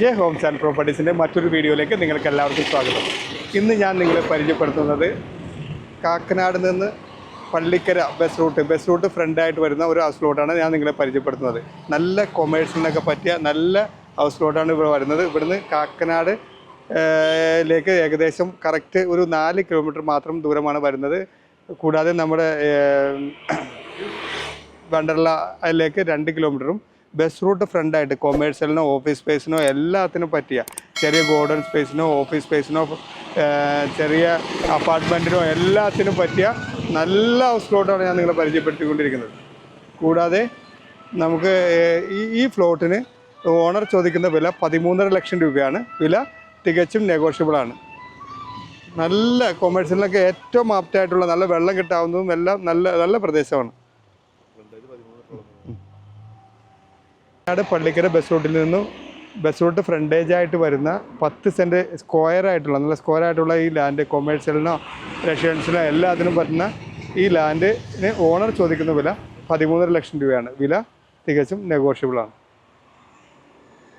J Holmes and പ്രോപ്പർട്ടീസിന്റെ മറ്റൊരു വീഡിയോയിലേക്ക് നിങ്ങൾക്ക് എല്ലാവർക്കും സ്വാഗതം. ഇന്ന് ഞാൻ നിങ്ങളെ പരിചയപ്പെടുത്തുന്നത് കാക്കനാട് നിന്ന് Pallikkara bus route bus route ഫ്രണ്ടായിട്ട് വരുന്ന ഒരു ഹൗസ് ലോട്ടാണ് ഞാൻ നിങ്ങളെ പരിചയപ്പെടുത്തുന്നത്. നല്ല കൊമേഴ്സിനൊക്കെ പറ്റിയ നല്ല ഹൗസ് ലോട്ടാണ് ഇവിടെ വരുന്നത്. ഇവിടുന്ന് കാക്കനാട് ലേക്ക് ഏകദേശം കറക്റ്റ് ഒരു നാല് കിലോമീറ്റർ മാത്രം ദൂരമാണ് വരുന്നത്. കൂടാതെ നമ്മുടെ വണ്ടർലയിലേക്ക് രണ്ട് കിലോമീറ്ററും ബസ് റൂട്ട് ഫ്രണ്ടായിട്ട് കൊമേഴ്സ്യലിനോ ഓഫീസ് സ്പേസിനോ എല്ലാത്തിനും പറ്റിയ ചെറിയ ഗോർഡൻ സ്പേസിനോ ഓഫീസ് സ്പേസിനോ ചെറിയ അപ്പാർട്ട്മെന്റിനോ എല്ലാത്തിനും പറ്റിയ നല്ല ഹൗസ് പ്ലോട്ടാണ് ഞാൻ നിങ്ങളെ പരിചയപ്പെടുത്തിക്കൊണ്ടിരിക്കുന്നത്. കൂടാതെ നമുക്ക് ഈ ഈ ഫ്ലോട്ടിന് ഓണർ ചോദിക്കുന്ന വില പതിമൂന്നര ലക്ഷം രൂപയാണ്. വില തികച്ചും നെഗോഷ്യബിളാണ് നല്ല കൊമേഴ്സ്യലിനൊക്കെ ഏറ്റവും ആപ്റ്റായിട്ടുള്ള നല്ല വെള്ളം കിട്ടാവുന്നതും എല്ലാം നല്ല നല്ല പ്രദേശമാണ്. വയനാട് പള്ളിക്കര ബസ് റൂട്ടിൽ നിന്നും ബസ് റൂട്ട് ഫ്രണ്ടേജ് ആയിട്ട് വരുന്ന പത്ത് സെന്റ് സ്ക്വയർ ആയിട്ടുള്ള നല്ല സ്ക്വയർ ആയിട്ടുള്ള ഈ ലാൻഡ് കൊമേഴ്ഷ്യലിനോ റെസിഡൻസിനോ എല്ലാത്തിനും പറ്റുന്ന ഈ ലാൻഡിന് ഓണർ ചോദിക്കുന്ന വില പതിമൂന്നര ലക്ഷം രൂപയാണ്. വില തികച്ചും നെഗോഷ്യബിളാണ്